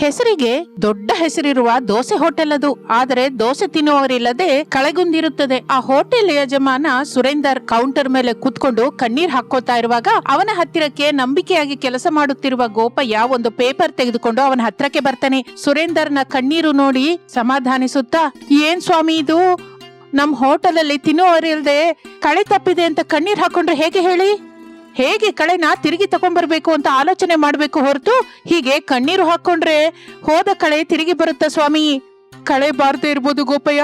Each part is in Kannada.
ಹೆಸರಿಗೆ ದೊಡ್ಡ ಹೆಸರಿರುವ ದೋಸೆ ಹೋಟೆಲ್ ಅದು. ಆದರೆ ದೋಸೆ ತಿನ್ನುವವರಿಲ್ಲದೆ ಕಳೆಗುಂದಿರುತ್ತದೆ. ಆ ಹೋಟೆಲ್ ಯಜಮಾನ ಸುರೇಂದರ್ ಕೌಂಟರ್ ಮೇಲೆ ಕೂತ್ಕೊಂಡು ಕಣ್ಣೀರ್ ಹಾಕೋತಾ ಇರುವಾಗ ಅವನ ಹತ್ತಿರಕ್ಕೆ ನಂಬಿಕೆಯಾಗಿ ಕೆಲಸ ಮಾಡುತ್ತಿರುವ ಗೋಪಯ್ಯ ಒಂದು ಪೇಪರ್ ತೆಗೆದುಕೊಂಡು ಅವನ ಹತ್ರಕ್ಕೆ ಬರ್ತಾನೆ. ಸುರೇಂದರ್ನ ಕಣ್ಣೀರು ನೋಡಿ ಸಮಾಧಾನಿಸುತ್ತಾ, ಏನ್ ಸ್ವಾಮಿ ಇದು? ನಮ್ ಹೋಟೆಲ್ ಅಲ್ಲಿ ತಿನ್ನುವವರಿಲ್ದೆ ಕಳೆ ತಪ್ಪಿದೆ ಅಂತ ಕಣ್ಣೀರ್ ಹಾಕೊಂಡ್ರೆ ಹೇಗೆ ಹೇಳಿ? ಹೇಗೆ ಕಳೆನ ತಿರುಗಿ ತಗೊಂಡ್ಬರ್ಬೇಕು ಅಂತ ಆಲೋಚನೆ ಮಾಡ್ಬೇಕು ಹೊರತು ಹೀಗೆ ಕಣ್ಣೀರು ಹಾಕೊಂಡ್ರೆ ಹೋದ ಕಳೆ ತಿರುಗಿ ಬರುತ್ತಾ ಸ್ವಾಮಿ? ಕಳೆ ಬಾರದೆ ಇರ್ಬೋದು ಗೋಪಯ್ಯ.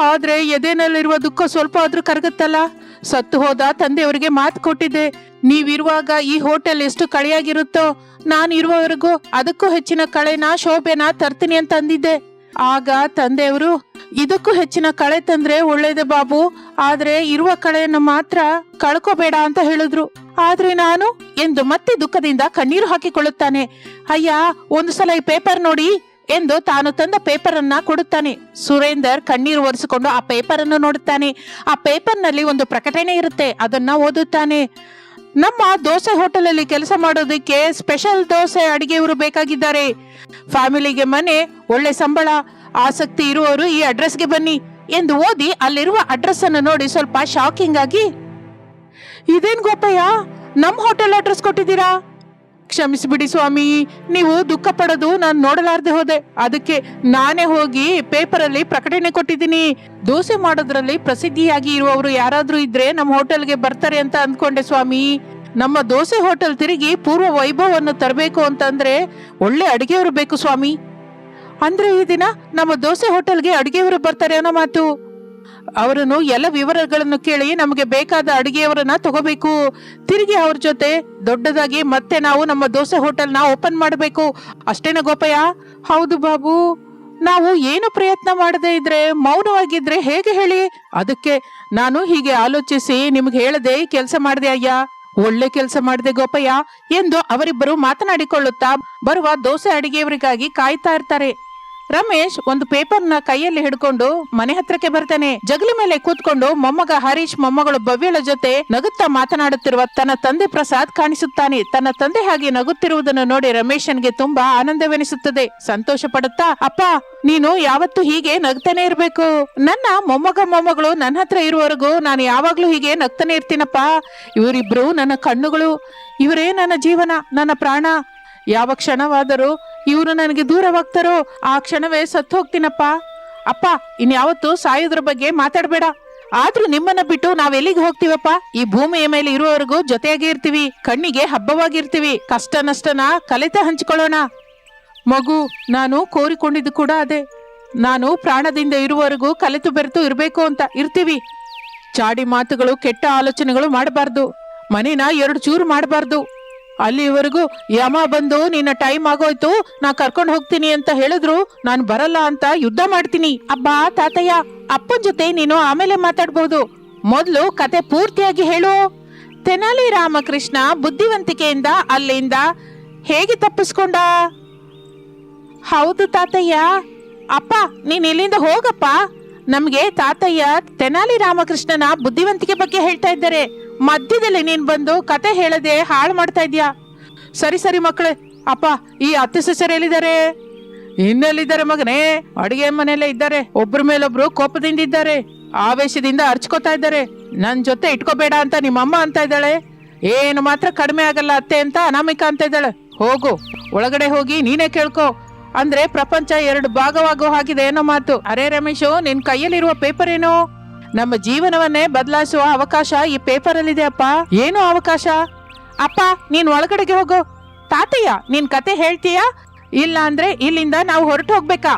ಆದ್ರೆ ಎದೆನಲ್ಲಿರುವ ದುಃಖ ಸ್ವಲ್ಪ ಆದ್ರೂ ಕರಗುತ್ತಲ್ಲ. ಸತ್ತು ಹೋದ ತಂದೆಯವರಿಗೆ ಮಾತು ಕೊಟ್ಟಿದ್ದೆ. ನೀವಿರುವಾಗ ಈ ಹೋಟೆಲ್ ಎಷ್ಟು ಕಳೆಯಾಗಿರುತ್ತೋ? ನಾನು ಇರುವವರೆಗೂ ಅದಕ್ಕೂ ಹೆಚ್ಚಿನ ಕಳೆನ ಶೋಭೆನ ತರ್ತೀನಿ ಅಂತ ಅಂದಿದ್ದೆ. ಆಗ ತಂದೆಯವರು, ಇದಕ್ಕೂ ಹೆಚ್ಚಿನ ಕಳೆ ತಂದ್ರೆ ಒಳ್ಳೇದೆ ಬಾಬು, ಆದ್ರೆ ಇರುವ ಕಳೆಯನ್ನು ಮಾತ್ರ ಕಳ್ಕೋಬೇಡ ಅಂತ ಹೇಳಿದ್ರು. ಆದ್ರೆ ನಾನು ಎಂದು ಮತ್ತೆ ದುಃಖದಿಂದ ಕಣ್ಣೀರು ಹಾಕಿಕೊಳ್ಳುತ್ತಾನೆ. ಅಯ್ಯ, ಒಂದು ಸಲ ಈ ಪೇಪರ್ ನೋಡಿ ಎಂದು ತಾನು ತಂದ ಪೇಪರ್ ಅನ್ನ ಕೊಡುತ್ತಾನೆ. ಸುರೇಂದರ್ ಕಣ್ಣೀರು ಒರೆಸಿಕೊಂಡು ಆ ಪೇಪರ್ ಅನ್ನು ನೋಡುತ್ತಾನೆ. ಆ ಪೇಪರ್ನಲ್ಲಿ ಒಂದು ಪ್ರಕಟಣೆ ಇರುತ್ತೆ, ಅದನ್ನ ಓದುತ್ತಾನೆ. ನಮ್ಮ ದೋಸೆ ಹೋಟೆಲ್ ಅಲ್ಲಿ ಕೆಲಸ ಮಾಡೋದಕ್ಕೆ ಸ್ಪೆಷಲ್ ದೋಸೆ ಅಡಿಗೆಯವರು ಬೇಕಾಗಿದ್ದಾರೆ. ಫ್ಯಾಮಿಲಿಗೆ ಮನೆ, ಒಳ್ಳೆ ಸಂಬಳ, ಆಸಕ್ತಿ ಇರುವವರು ಈ ಅಡ್ರೆಸ್ಗೆ ಬನ್ನಿ ಎಂದು ಓದಿ ಅಲ್ಲಿರುವ ಅಡ್ರೆಸ್ ಅನ್ನು ನೋಡಿ ಸ್ವಲ್ಪ ಶಾಕಿಂಗ್ ಆಗಿ. ಇದೇನ್ ಗೋಪಯ್ಯ? ನಮ್ ಹೋಟೆಲ್ ಅಡ್ರೆಸ್ ಕೊಟ್ಟಿದ್ದೀರಾ? ಕ್ಷಮಿಸಿಬಿಡಿ ಸ್ವಾಮಿ, ನೀವು ದುಃಖ ಪಡೋದು ನಾನು ನೋಡಲಾರ್ದೆ ಹೋದೆ. ಅದಕ್ಕೆ ನಾನೇ ಹೋಗಿ ಪೇಪರ್ ಅಲ್ಲಿ ಪ್ರಕಟಣೆ ಕೊಟ್ಟಿದ್ದೀನಿ. ದೋಸೆ ಮಾಡೋದ್ರಲ್ಲಿ ಪ್ರಸಿದ್ಧಿಯಾಗಿ ಇರುವವರು ಯಾರಾದರೂ ಇದ್ರೆ ನಮ್ಮ ಹೋಟೆಲ್ಗೆ ಬರ್ತಾರೆ ಅಂತ ಅಂದ್ಕೊಂಡೆ ಸ್ವಾಮಿ. ನಮ್ಮ ದೋಸೆ ಹೋಟೆಲ್ ತಿರುಗಿ ಪೂರ್ವ ವೈಭವವನ್ನು ತರಬೇಕು ಅಂತಂದ್ರೆ ಒಳ್ಳೆ ಅಡುಗೆಯವರು ಬೇಕು ಸ್ವಾಮಿ. ಅಂದ್ರೆ ಈ ದಿನ ನಮ್ಮ ದೋಸೆ ಹೋಟೆಲ್ಗೆ ಅಡುಗೆಯವರು ಬರ್ತಾರೆ ಅನ್ನೋ ಮಾತು. ಅವರನ್ನು ಎಲ್ಲ ವಿವರಗಳನ್ನು ಕೇಳಿ ನಮಗೆ ಬೇಕಾದ ಅಡಿಗೆಯವರನ್ನ ತಗೋಬೇಕು. ತಿರುಗಿ ಅವ್ರ ಜೊತೆ ದೊಡ್ಡದಾಗಿ ಮತ್ತೆ ನಾವು ನಮ್ಮ ದೋಸೆ ಹೋಟೆಲ್ನ ಓಪನ್ ಮಾಡಬೇಕು. ಅಷ್ಟೇನ ಗೋಪಯ್ಯ ಹೌದು ಬಾಬು. ನಾವು ಏನು ಪ್ರಯತ್ನ ಮಾಡದೇ ಇದ್ರೆ, ಮೌನವಾಗಿದ್ರೆ ಹೇಗೆ ಹೇಳಿ? ಅದಕ್ಕೆ ನಾನು ಹೀಗೆ ಆಲೋಚಿಸಿ ನಿಮ್ಗೆ ಹೇಳದೆ ಕೆಲಸ ಮಾಡಿದೆ ಅಯ್ಯ. ಒಳ್ಳೆ ಕೆಲಸ ಮಾಡಿದೆ ಗೋಪಯ್ಯ ಎಂದು ಅವರಿಬ್ಬರು ಮಾತನಾಡಿಕೊಳ್ಳುತ್ತಾ ಬರುವ ದೋಸೆ ಅಡಿಗೆಯವರಿಗಾಗಿ ಕಾಯ್ತಾ ಇರ್ತಾರೆ. ರಮೇಶ್ ಒಂದು ನ ಕೈಯಲ್ಲಿ ಹಿಡ್ಕೊಂಡು ಮನೆ ಹತ್ರಕ್ಕೆ ಬರ್ತಾನೆ. ಜಗಲಿ ಮೇಲೆ ಕೂತ್ಕೊಂಡು ಮೊಮ್ಮಗ ಹರೀಶ್ ಮೊಮ್ಮಗಳು ಭವ್ಯಳ ಜೊತೆ ನಗುತ್ತಾ ಮಾತನಾಡುತ್ತಿರುವ ತನ್ನ ತಂದೆ ಪ್ರಸಾದ್ ಕಾಣಿಸುತ್ತಾನೆ. ತನ್ನ ತಂದೆ ಹಾಗೆ ನಗುತ್ತಿರುವುದನ್ನು ನೋಡಿ ರಮೇಶನ್ಗೆ ತುಂಬಾ ಆನಂದವೆನಿಸುತ್ತದೆ. ಸಂತೋಷ ಪಡುತ್ತಾ, ಅಪ್ಪ, ನೀನು ಯಾವತ್ತೂ ಹೀಗೆ ನಗ್ತಾನೆ ಇರ್ಬೇಕು. ನನ್ನ ಮೊಮ್ಮಗ ಮೊಮ್ಮಗಳು ನನ್ನ ಹತ್ರ ಇರುವವರೆಗೂ ನಾನು ಯಾವಾಗ್ಲೂ ಹೀಗೆ ನಗ್ತಾನೆ ಇರ್ತೀನಪ್ಪ. ಇವರಿಬ್ರು ನನ್ನ ಕಣ್ಣುಗಳು. ಇವರೇ ನನ್ನ ಜೀವನ, ನನ್ನ ಪ್ರಾಣ. ಯಾವ ಕ್ಷಣವಾದರೂ ಇವರು ನನಗೆ ದೂರವಾಗ್ತಾರೋ? ಆ ಕ್ಷಣವೇ ಸತ್ತು ಹೋಗ್ತೀನಪ್ಪ. ಅಪ್ಪ, ಇನ್ಯಾವತ್ತು ಸಾಯೋದ್ರ ಬಗ್ಗೆ ಮಾತಾಡಬೇಡ. ಆದ್ರೂ ನಿಮ್ಮನ್ನ ಬಿಟ್ಟು ನಾವೆಲ್ಲಿಗೆ ಹೋಗ್ತೀವಪ್ಪ? ಈ ಭೂಮಿಯ ಮೇಲೆ ಇರುವವರೆಗೂ ಜೊತೆಯಾಗಿ ಇರ್ತೀವಿ, ಕಣ್ಣಿಗೆ ಹಬ್ಬವಾಗಿರ್ತೀವಿ ಕಷ್ಟ ನಷ್ಟನ ಕಲಿತ ಹಂಚ್ಕೊಳ್ಳೋಣ. ಮಗು, ನಾನು ಕೋರಿಕೊಂಡಿದ್ದು ಕೂಡ ಅದೇ. ನಾನು ಪ್ರಾಣದಿಂದ ಇರುವವರೆಗೂ ಕಲಿತು ಬೆರೆತು ಇರಬೇಕು ಅಂತ ಇರ್ತೀವಿ. ಚಾಡಿ ಮಾತುಗಳು, ಕೆಟ್ಟ ಆಲೋಚನೆಗಳು ಮಾಡಬಾರ್ದು. ಮನೇನ ಎರಡು ಚೂರು ಮಾಡಬಾರ್ದು. ಅಲ್ಲಿವರೆಗೂ ಯಮ ಬಂದು ನಿನ್ನ ಟೈಮ್ ಆಗೋಯ್ತು, ನಾ ಕರ್ಕೊಂಡು ಹೋಗ್ತೀನಿ ಅಂತ ಹೇಳಿದ್ರು, ನಾನು ಬರಲ್ಲ ಅಂತ ಯುದ್ಧ ಮಾಡ್ತೀನಿ. ಅಬ್ಬಾ ತಾತಯ್ಯ, ಅಪ್ಪನ ಜೊತೆ ನೀನು ಆಮೇಲೆ ಮಾತಾಡ್ಬಹುದು ಮೊದ್ಲು ಕತೆ ಪೂರ್ತಿಯಾಗಿ ಹೇಳು. ತೆನಾಲಿ ರಾಮಕೃಷ್ಣ ಬುದ್ಧಿವಂತಿಕೆಯಿಂದ ಅಲ್ಲಿಂದ ಹೇಗೆ ತಪ್ಪಿಸ್ಕೊಂಡ? ಹೌದು ತಾತಯ್ಯ. ಅಪ್ಪ, ನೀನ್ ಇಲ್ಲಿಂದ ಹೋಗಪ್ಪ. ನಮ್ಗೆ ತಾತಯ್ಯ ತೆನಾಲಿ ರಾಮಕೃಷ್ಣನ ಬುದ್ಧಿವಂತಿಕೆ ಬಗ್ಗೆ ಹೇಳ್ತಾ ಇದ್ದಾರೆ. ಮಧ್ಯದಲ್ಲಿ ನೀನ್ ಬಂದು ಕತೆ ಹೇಳದೆ ಹಾಳು ಮಾಡ್ತಾ ಇದೀಯಾ ಸರಿ ಸರಿ ಮಕ್ಕಳೇ. ಅಪ್ಪ, ಈ ಅತ್ತೆ ಸೊಸೆರು ಎಲ್ಲಿದ್ದಾರೆ? ಇನ್ನೆಲ್ಲಿದ್ದಾರೆ ಮಗನೇ? ಅಡಿಗೆ ಮನೆಯಲ್ಲೇ ಇದ್ದಾರೆ. ಒಬ್ರ ಮೇಲೊಬ್ರು ಕೋಪದಿಂದ ಇದ್ದಾರೆ. ಆವೇಶದಿಂದ ಅರ್ಚ್ಕೋತಾ ಇದ್ದಾರೆ. ನನ್ನ ಜೊತೆ ಇಟ್ಕೋಬೇಡ ಅಂತ ನಿಮ್ಮಮ್ಮ ಅಂತ ಇದ್ದಾಳೆ. ಏನು ಮಾತ್ರ ಕಡಿಮೆ ಆಗಲ್ಲ ಅತ್ತೆ ಅಂತ ಅನಾಮಿಕ ಅಂತ ಇದ್ದಾಳೆ. ಹೋಗು, ಒಳಗಡೆ ಹೋಗಿ ನೀನೇ ಕೇಳ್ಕೊ. ಅಂದ್ರೆ ಪ್ರಪಂಚ ಎರಡು ಭಾಗವಾಗೋ ಹಾಗಿದೆ ಏನೋ ಮಾತು. ಅರೆ ರಮೇಶು, ನಿನ್ ಕೈಯಲ್ಲಿರುವ ಪೇಪರ್ ಏನು? ನಮ್ಮ ಜೀವನವನ್ನೇ ಬದಲಾಯಿಸುವ ಅವಕಾಶ ಈ ಪೇಪರ್ ಅಲ್ಲಿದೆ ಅಪ್ಪ. ಏನು ಅವಕಾಶ? ಅಪ್ಪ, ನೀನ್ ಒಳಗಡೆಗೆ ಹೋಗು. ತಾತಯ್ಯ, ನೀನ್ ಕತೆ ಹೇಳ್ತೀಯಾ? ಇಲ್ಲ ಅಂದ್ರೆ ಇಲ್ಲಿಂದ ನಾವು ಹೊರಟು ಹೋಗ್ಬೇಕಾ?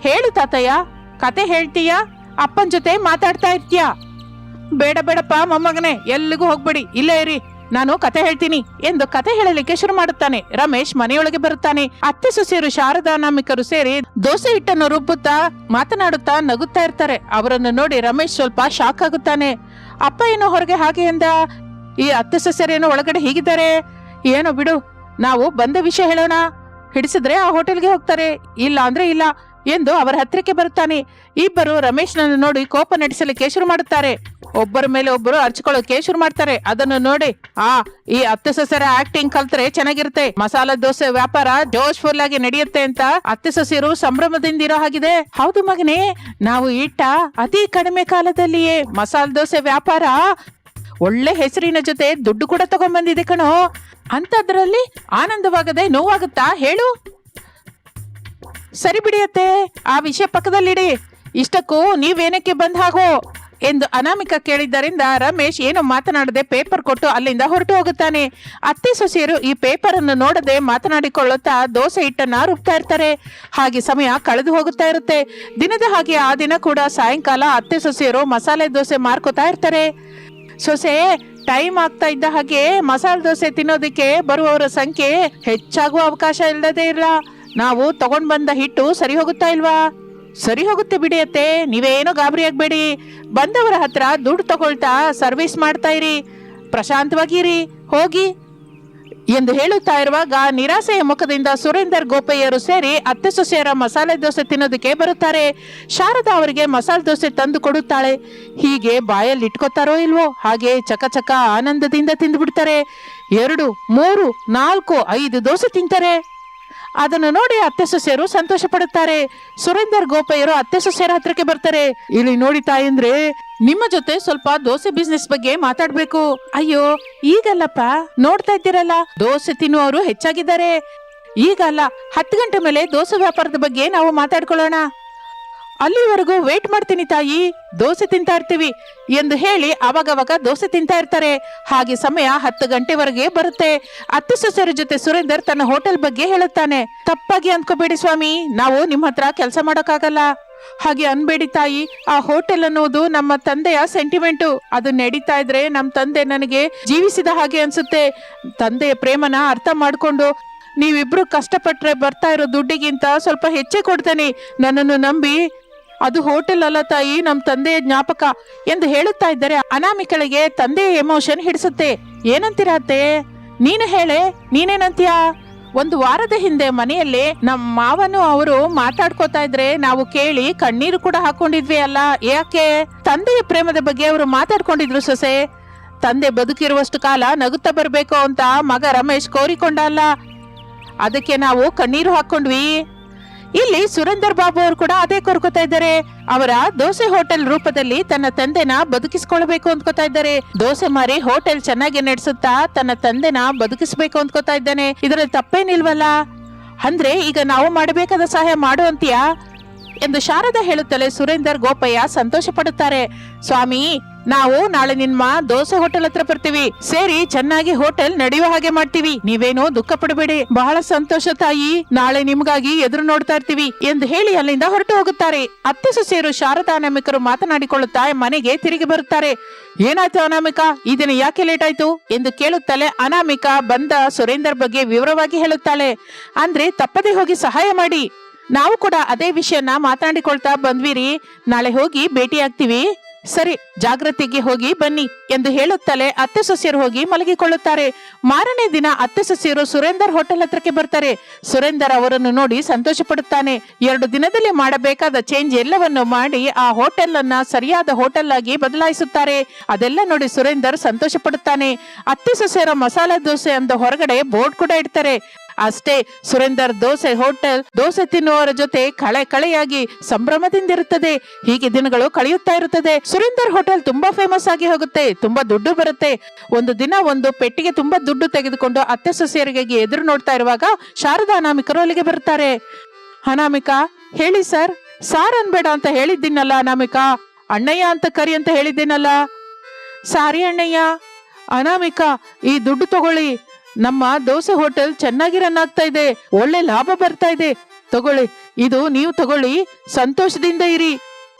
ಹೇಳು ತಾತಯ್ಯ, ಕತೆ ಹೇಳ್ತೀಯಾ? ಅಪ್ಪನ ಜೊತೆ ಮಾತಾಡ್ತಾ ಇರ್ತೀಯಾ? ಬೇಡ ಬೇಡಪ್ಪ ಮೊಮ್ಮಗನೇ, ಎಲ್ಲಿಗೂ ಹೋಗ್ಬೇಡಿ. ಇಲ್ಲೇ ಇರಿ. ನಾನು ಕತೆ ಹೇಳ್ತೀನಿ ಎಂದು ಕತೆ ಹೇಳಲಿಕ್ಕೆ ಶುರು ಮಾಡುತ್ತಾನೆ. ರಮೇಶ್ ಮನೆಯೊಳಗೆ ಬರುತ್ತಾನೆ. ಅತ್ತೆ ಸೊಸೆಯರು ಶಾರದಾ ನಾಮಿಕರು ಸೇರಿ ದೋಸೆ ಹಿಟ್ಟನ್ನು ರುಬ್ಬುತ್ತಾ ಮಾತನಾಡುತ್ತಾ ನಗುತ್ತಾ ಇರ್ತಾರೆ. ಅವರನ್ನು ನೋಡಿ ರಮೇಶ್ ಸ್ವಲ್ಪ ಶಾಕ್ ಆಗುತ್ತಾನೆ. ಅಪ್ಪ ಏನು ಹೊರಗೆ ಹಾಗೆ ಎಂದ. ಈ ಅತ್ತೆ ಸೊಸೆಯರೇನೋ ಒಳಗಡೆ ಹೀಗಿದ್ದಾರೆ. ಏನೋ ಬಿಡು, ನಾವು ಬಂದ ವಿಷಯ ಹೇಳೋಣ. ಹಿಡಿಸಿದ್ರೆ ಆ ಹೋಟೆಲ್ಗೆ ಹೋಗ್ತಾರೆ. ಇಲ್ಲ ಅಂದ್ರೆ ಇಲ್ಲ ಎಂದು ಅವರ ಹತ್ತಿರಕ್ಕೆ ಬರುತ್ತಾನೆ. ಇಬ್ಬರು ರಮೇಶ್ನನ್ನು ನೋಡಿ ಕೋಪ ನಡೆಸಲಿಕ್ಕೆ ಶುರು ಮಾಡುತ್ತಾರೆ. ಒಬ್ಬರ ಮೇಲೆ ಒಬ್ಬರು ಹರ್ಚ್ಕೊಳ್ಳೋಕೆ ಶುರು ಮಾಡ್ತಾರೆ. ಅದನ್ನು ನೋಡಿ, ಆ, ಈ ಅತ್ತೆ ಸೊಸೆರ ಆಕ್ಟಿಂಗ್ ಕಲ್ತ್ರೆ ಚೆನ್ನಾಗಿರುತ್ತೆ. ಮಸಾಲ ದೋಸೆ ವ್ಯಾಪಾರ ಜೋಶ್ ಫುಲ್ ಆಗಿ ನಡೆಯುತ್ತೆ ಅಂತ ಅತ್ತೆ ಸೊಸೆಯರು ಸಂಭ್ರಮದಿಂದ ಇರೋ ಹಾಗಿದೆ. ಹೌದು ಮಗನೇ, ನಾವು ಇಟ್ಟ ಅತಿ ಕಡಿಮೆ ಕಾಲದಲ್ಲಿಯೇ ಮಸಾಲ ದೋಸೆ ವ್ಯಾಪಾರ ಒಳ್ಳೆ ಹೆಸರಿನ ಜೊತೆ ದುಡ್ಡು ಕೂಡ ತಗೊಂಡ್ಬಂದಿದೆ ಕಣೋ. ಅಂತದ್ರಲ್ಲಿ ಆನಂದವಾಗದೆ ನೋವಾಗುತ್ತಾ ಹೇಳು? ಸರಿ ಬಿಡಿಯತ್ತೆ ಆ ವಿಷಯ ಪಕ್ಕದಲ್ಲಿಡಿ. ಇಷ್ಟಕ್ಕೂ ನೀವೇನಕ್ಕೆ ಬಂದ್ ಹಾಗೋ? ಎಂದು ಅನಾಮಿಕ ಕೇಳಿದ್ದರಿಂದ ರಮೇಶ್ ಏನು ಮಾತನಾಡದೆ ಪೇಪರ್ ಕೊಟ್ಟು ಅಲ್ಲಿಂದ ಹೊರಟು ಹೋಗುತ್ತಾನೆ. ಅತ್ತೆ ಸೊಸೆಯರು ಈ ಪೇಪರ್ ಅನ್ನು ನೋಡದೆ ಮಾತನಾಡಿಕೊಳ್ಳುತ್ತಾ ದೋಸೆ ಹಿಟ್ಟನ್ನ ರುಬ್ತಾ ಇರ್ತಾರೆ. ಹಾಗೆ ಸಮಯ ಕಳೆದು ಹೋಗುತ್ತಾ ಇರುತ್ತೆ. ದಿನದ ಹಾಗೆ ಆ ದಿನ ಕೂಡ ಸಾಯಂಕಾಲ ಅತ್ತೆ ಸೊಸೆಯರು ಮಸಾಲೆ ದೋಸೆ ಮಾರ್ಕೋತಾ ಇರ್ತಾರೆ. ಸೊಸೆ, ಟೈಮ್ ಆಗ್ತಾ ಇದ್ದ ಹಾಗೆ ಮಸಾಲೆ ದೋಸೆ ತಿನ್ನೋದಕ್ಕೆ ಬರುವವರ ಸಂಖ್ಯೆ ಹೆಚ್ಚಾಗುವ ಅವಕಾಶ ಇಲ್ಲದೇ ಇಲ್ಲ ನಾವು ತಗೊಂಡ್ ಬಂದ ಹಿಟ್ಟು ಸರಿ ಹೋಗುತ್ತಾ ಇಲ್ವಾ? ಸರಿ ಹೋಗುತ್ತೆ ಬಿಡಿಯತ್ತೆ, ನೀವೇನೋ ಗಾಬರಿ ಆಗಬೇಡಿ. ಬಂದವರ ಹತ್ರ ದುಡ್ಡು ತಗೊಳ್ತಾ ಸರ್ವಿಸ್ ಮಾಡ್ತಾ ಇರಿ. ಪ್ರಶಾಂತವಾಗಿರಿ, ಹೋಗಿ. ಎಂದು ಹೇಳುತ್ತಾ ಇರುವಾಗ ನಿರಾಸೆಯ ಮುಖದಿಂದ ಸುರೇಂದರ್ ಗೋಪಯ್ಯರು ಸೇರಿ ಅತ್ತೆ ಸೊಸೆಯರ ಮಸಾಲೆ ದೋಸೆ ತಿನ್ನೋದಕ್ಕೆ ಬರುತ್ತಾರೆ. ಶಾರದಾ ಅವರಿಗೆ ಮಸಾಲೆ ದೋಸೆ ತಂದು ಕೊಡುತ್ತಾಳೆ. ಹೀಗೆ ಬಾಯಲ್ಲಿ ಇಟ್ಕೋತಾರೋ ಇಲ್ವೋ, ಹಾಗೆ ಚಕ ಆನಂದದಿಂದ ತಿಂದುಬಿಡ್ತಾರೆ. ಎರಡು, ಮೂರು, ನಾಲ್ಕು, ಐದು ದೋಸೆ ತಿಂತಾರೆ. ಅದನ್ನು ನೋಡಿ ಅತ್ತೆ ಸೊಸೆಯರು ಸಂತೋಷ ಪಡುತ್ತಾರೆ. ಸುರೇಂದರ್ ಗೋಪಯ್ಯರು ಅತ್ತೆ ಸೊಸೆಯರ ಹತ್ರಕ್ಕೆ ಬರ್ತಾರೆ. ಇಲ್ಲಿ ನೋಡಿ ತಾಯಂದ್ರೆ ನಿಮ್ಮ ಜೊತೆ ಸ್ವಲ್ಪ ದೋಸೆ ಬಿಸ್ನೆಸ್ ಬಗ್ಗೆ ಮಾತಾಡ್ಬೇಕು. ಅಯ್ಯೋ, ಈಗಲ್ಲಪ್ಪ? ನೋಡ್ತಾ ಇದ್ದೀರಲ್ಲ, ದೋಸೆ ತಿನ್ನುವವರು ಹೆಚ್ಚಾಗಿದ್ದಾರೆ. ಈಗಲ್ಲ, ಹತ್ತು ಗಂಟೆ ಮೇಲೆ ದೋಸೆ ವ್ಯಾಪಾರದ ಬಗ್ಗೆ ನಾವು ಮಾತಾಡ್ಕೊಳ್ಳೋಣ. ಅಲ್ಲಿವರೆಗೂ ವೇಟ್ ಮಾಡ್ತೀನಿ ತಾಯಿ, ದೋಸೆ ತಿಂತಾ ಇರ್ತೀವಿ ಎಂದು ಹೇಳಿ ಅವಾಗವಾಗ ದೋಸೆ ತಿಂತಾ ಇರ್ತಾರೆ. ಹಾಗೆ ಸಮಯ ಹತ್ತು ಗಂಟೆವರೆಗೆ ಬರುತ್ತೆ. ಅತ್ತೆ ಸೊಸೆಯರ ಜೊತೆ ಸುರೇಂದರ್ ತನ್ನ ಹೋಟೆಲ್ ಬಗ್ಗೆ ಹೇಳುತ್ತಾನೆ. ತಪ್ಪಾಗಿ ಅಂದ್ಕೋಬೇಡಿ ಸ್ವಾಮಿ, ನಾವು ನಿಮ್ಮ ಹತ್ರ ಕೆಲಸ ಮಾಡೋಕ್ಕಾಗಲ್ಲ. ಹಾಗೆ ಅನ್ಬೇಡಿ ತಾಯಿ, ಆ ಹೋಟೆಲ್ ಅನ್ನೋದು ನಮ್ಮ ತಂದೆಯ ಸೆಂಟಿಮೆಂಟು ಅದು ನಡೀತಾ ಇದ್ರೆ ನಮ್ಮ ತಂದೆ ನನಗೆ ಜೀವಿಸಿದ ಹಾಗೆ ಅನ್ಸುತ್ತೆ. ತಂದೆಯ ಪ್ರೇಮನ ಅರ್ಥ ಮಾಡಿಕೊಂಡು ನೀವಿಬ್ರು ಕಷ್ಟಪಟ್ರೆ ಬರ್ತಾ ಇರೋ ದುಡ್ಡಿಗಿಂತ ಸ್ವಲ್ಪ ಹೆಚ್ಚೆ ಕೊಡ್ತೇನೆ. ನನ್ನನ್ನು ನಂಬಿ ಅದು ಹೋಟೆಲ್ ಅಲ್ಲ ತಾಯಿ ನಮ್ಮ ತಂದೆಯ ಜ್ಞಾಪಕ ಎಂದು ಹೇಳುತ್ತಾ ಇದ್ದರೆ ಅನಾಮಿಕಳಿಗೆ ತಂದೆಯ ಎಮೋಷನ್ ಹಿಡಿಸುತ್ತೆ. ಏನಂತಿರತ್ತೆ ನೀನು ಹೇಳೆ, ನೀನೇನಂತೀಯ? ಒಂದು ವಾರದ ಹಿಂದೆ ಮನೆಯಲ್ಲಿ ನಮ್ಮ ಮಾವನು ಅವರು ಮಾತಾಡ್ಕೋತಾ ಇದ್ರೆ ನಾವು ಕೇಳಿ ಕಣ್ಣೀರು ಕೂಡ ಹಾಕೊಂಡಿದ್ವಿ ಅಲ್ಲ, ಯಾಕೆ? ತಂದೆಯ ಪ್ರೇಮದ ಬಗ್ಗೆ ಅವರು ಮಾತಾಡ್ಕೊಂಡಿದ್ರು ಸೊಸೆ. ತಂದೆ ಬದುಕಿರುವಷ್ಟು ಕಾಲ ನಗುತ್ತಾ ಬರಬೇಕು ಅಂತ ಮಗ ರಮೇಶ್ ಕೋರಿಕೊಂಡಲ್ಲ ಅದಕ್ಕೆ ನಾವು ಕಣ್ಣೀರು ಹಾಕೊಂಡ್ವಿ ಇಲ್ಲಿ ಸುರೇಂದರ್ ಬಾಬು ಅವರು ಕೂಡ ಅದೇ ಕೋರ್ಕೋತಾ ಇದ್ದಾರೆ. ಅವರ ದೋಸೆ ಹೋಟೆಲ್ ರೂಪದಲ್ಲಿ ತನ್ನ ತಂದೆನ ಬದುಕಿಸ್ಕೊಳ್ಬೇಕು ಅಂದ್ಕೋತಾ ಇದ್ದಾರೆ. ದೋಸೆ ಮಾರಿ ಹೋಟೆಲ್ ಚೆನ್ನಾಗಿ ನಡೆಸುತ್ತಾ ತನ್ನ ತಂದೆನ ಬದುಕಿಸ್ಬೇಕು ಅಂದ್ಕೋತಾ ಇದ್ದಾನೆ. ಇದರಲ್ಲಿ ತಪ್ಪೇನಿಲ್ವಲ್ಲ? ಅಂದ್ರೆ ಈಗ ನಾವು ಮಾಡಬೇಕಾದ ಸಹಾಯ ಮಾಡು ಅಂತೀಯಾ ಎಂದು ಶಾರದಾ ಹೇಳುತ್ತಲೇ ಸುರೇಂದರ್ ಗೋಪಯ್ಯ ಸಂತೋಷ ಪಡುತ್ತಾರೆ ಸ್ವಾಮಿ ನಾವು ನಾಳೆ ನಿಮ್ಮ ದೋಸೆ ಹೋಟೆಲ್ ಹತ್ರ ಬರ್ತೀವಿ. ಸೇರಿ ಚೆನ್ನಾಗಿ ಹೋಟೆಲ್ ನಡೆಯುವ ಹಾಗೆ ಮಾಡ್ತೀವಿ. ನೀವೇನು ದುಃಖ ಪಡಬೇಡಿ. ಬಹಳ ಸಂತೋಷ ತಾಯಿ. ನಾಳೆ ನಿಮ್ಗಾಗಿ ಎದುರು ನೋಡ್ತಾ ಇರ್ತೀವಿ ಎಂದು ಹೇಳಿ ಅಲ್ಲಿಂದ ಹೊರಟು ಹೋಗುತ್ತಾರೆ. ಅತ್ತೆ ಸೊಸೆಯರು ಶಾರದಾ ಅನಾಮಿಕರು ಮಾತನಾಡಿಕೊಳ್ಳುತ್ತಾ ಮನೆಗೆ ತಿರುಗಿ ಬರುತ್ತಾರೆ. ಏನಾಯ್ತು ಅನಾಮಿಕಾ? ಈ ದಿನ ಯಾಕೆ ಲೇಟ್ ಆಯ್ತು? ಎಂದು ಕೇಳುತ್ತಲೇ ಅನಾಮಿಕಾ ಬಂದ ಸುರೇಂದರ್ ಬಗ್ಗೆ ವಿವರವಾಗಿ ಹೇಳುತ್ತಾಳೆ. ಅಂದ್ರೆ ತಪ್ಪದೆ ಹೋಗಿ ಸಹಾಯ ಮಾಡಿ. ನಾವು ಕೂಡ ಅದೇ ವಿಷಯನ ಮಾತನಾಡಿಕೊಳ್ತಾ ಬಂದ್ವಿರಿ ನಾಳೆ ಹೋಗಿ ಭೇಟಿ ಆಗ್ತೀವಿ ಸರಿ ಜಾಗೃತಿಗೆ ಹೋಗಿ ಬನ್ನಿ ಎಂದು ಹೇಳುತ್ತಲೇ ಅತ್ತೆ ಸೊಸೆಯರು ಹೋಗಿ ಮಲಗಿಕೊಳ್ಳುತ್ತಾರೆ. ಮಾರನೇ ದಿನ ಅತ್ತೆ ಸೊಸೆಯರು ಸುರೇಂದರ್ ಹೋಟೆಲ್ ಹತ್ರಕ್ಕೆ ಬರ್ತಾರೆ. ಸುರೇಂದರ್ ಅವರನ್ನು ನೋಡಿ ಸಂತೋಷ ಪಡುತ್ತಾನೆ ಎರಡು ದಿನದಲ್ಲಿ ಮಾಡಬೇಕಾದ ಚೇಂಜ್ ಎಲ್ಲವನ್ನು ಮಾಡಿ ಆ ಹೋಟೆಲ್ ಅನ್ನ ಸರಿಯಾದ ಹೋಟೆಲ್ ಆಗಿ ಬದಲಾಯಿಸುತ್ತಾರೆ. ಅದೆಲ್ಲ ನೋಡಿ ಸುರೇಂದರ್ ಸಂತೋಷ ಪಡುತ್ತಾನೆ ಅತ್ತೆ ಸೊಸೆಯರ ಮಸಾಲಾ ದೋಸೆ ಅಂದ ಹೊರಗಡೆ ಬೋರ್ಡ್ ಕೂಡ ಇಡ್ತಾರೆ. ಅಷ್ಟೇ ಸುರೇಂದರ್ ದೋಸೆ ಹೋಟೆಲ್, ದೋಸೆ ತಿನ್ನುವವರ ಜೊತೆ ಕಳೆ ಕಳೆಯಾಗಿ ಸಂಭ್ರಮದಿಂದಿರುತ್ತದೆ. ಹೀಗೆ ದಿನಗಳು ಕಳೆಯುತ್ತಾ ಇರುತ್ತದೆ. ಸುರೇಂದರ್ ಹೋಟೆಲ್ ತುಂಬಾ ಫೇಮಸ್ ಆಗಿ ಹೋಗುತ್ತೆ, ತುಂಬಾ ದುಡ್ಡು ಬರುತ್ತೆ. ಒಂದು ದಿನ ಒಂದು ಪೆಟ್ಟಿಗೆ ತುಂಬಾ ದುಡ್ಡು ತೆಗೆದುಕೊಂಡು ಅತ್ತೆ ಸೊಸೆಯರಿಗೆ ಎದುರು ನೋಡ್ತಾ ಇರುವಾಗ ಶಾರದಾ ಅನಾಮಿಕರು ಅಲ್ಲಿಗೆ ಬರ್ತಾರೆ ಅನಾಮಿಕಾ, ಹೇಳಿ ಸರ್, ಸಾರ್ ಅನ್ಬೇಡ ಅಂತ ಹೇಳಿದ್ದೀನಲ್ಲ ಅನಾಮಿಕಾ. ಅಣ್ಣಯ್ಯ ಅಂತ ಕರಿ ಅಂತ ಹೇಳಿದ್ದೀನಲ್ಲ. ಸಾರಿ ಅಣ್ಣಯ್ಯ. ಅನಾಮಿಕಾ, ಈ ದುಡ್ಡು ತಗೊಳ್ಳಿ. ನಮ್ಮ ದೋಸೆ ಹೋಟೆಲ್ ಚೆನ್ನಾಗಿ ರನ್ ಆಗ್ತಾ ಇದೆ. ಒಳ್ಳೆ ಲಾಭ ಬರ್ತಾ ಇದೆ. ತಗೊಳ್ಳಿ. ಇದು ನೀವು ತಗೊಳ್ಳಿ. ಸಂತೋಷದಿಂದ ಇರಿ